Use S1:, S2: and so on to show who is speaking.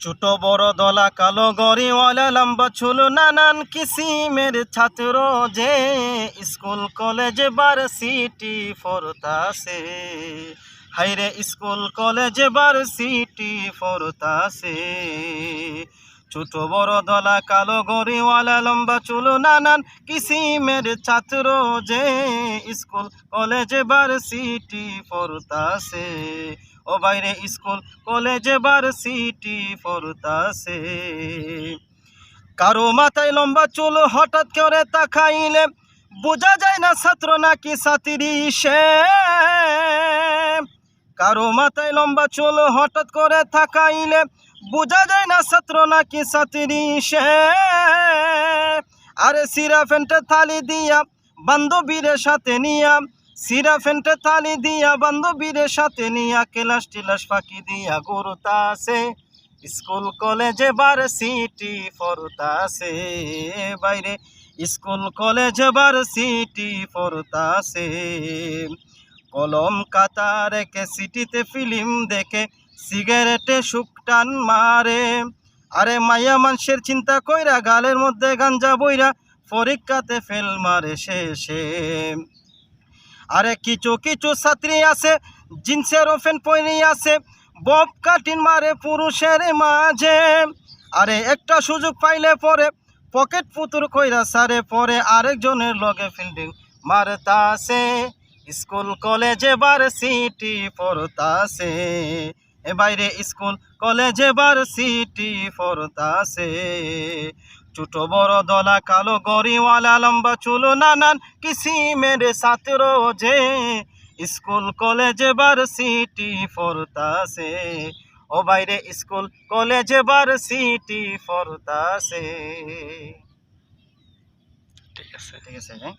S1: ছোট বড় দলা কালো গরিওয়ালা লম্বা চুল, নানান কিসিমের ছাত্র যে স্কুল, কলেজ ভার্সিটি ফরতাসে। হাইরে স্কুল, কলেজ ভার্সিটি ফরতাসে। ছোট বড় দলা, কালো গরিওয়ালা লম্বা চুল, নানান কিসিমের ছাত্র যে স্কুল, কলেজ ভার্সিটি ফরতাসে ও বাইরে স্কুল, কলেজ ভার্সিটি ফরতাসে কারও মাথায় লম্বা চুল হঠাৎ করে তাকাইলে বোঝা যায় না ছাত্র নাকি ছাত্রী সে। কারও মাথায় লম্বা চুল হঠাৎ করে তাকাইলে বোঝা যায় না ছাত্র নাকি ছাত্রী সে। আরে সিরা ফেন্টে থালি দিয়া বান্ধবীরের সাথে নিয়া, সিরা ফেন্টে থালি দিয়া বান্ধবীরের সাথে নিয়া, কেলাস টিলাস ফাঁকি দিয়া গুরুতাছে স্কুল কলেজে ভার্সিটি ফরতাছে বাইরে স্কুল কলেজ ভার্সিটি ফরতাছে কলম কাতা রেখে সিটিতে ফিল্ম দেখে সিগারেটে শুকটান মারে। আরে মাইয়া মানুষের চিন্তা কইরা, গালের মধ্যে গাঞ্জা বইরা পরীক্ষাতে ফেল মারে শেষে আরে কিছু কিছু ছাত্রী আছে, জিন্সের ওফেন পয়নি আছে বব কাটিন মারে পুরুষের মাঝে। আরে একটা সুযোগ পাইলে পরে পকেট পুতুর কইরা সারে, পরে আরেকজনের লগে ফিল্ডিং মারতাছে। স্কুল, কলেজে ভার্সিটি পড়তাছে। এ বাইরে স্কুল কলেজে ভার্সিটি পড়তাছে ছোট বড় দলা কালো গরিওয়ালা লম্বা চুল নানান কিসিমের ছাত্র যে স্কুল কলেজে ভার্সিটি পড়তাছে ও বাইরে স্কুল কলেজে ভার্সিটি পড়তাছে
S2: ঠিক আছে।
S1: ঠিক আছে হ্যাঁ?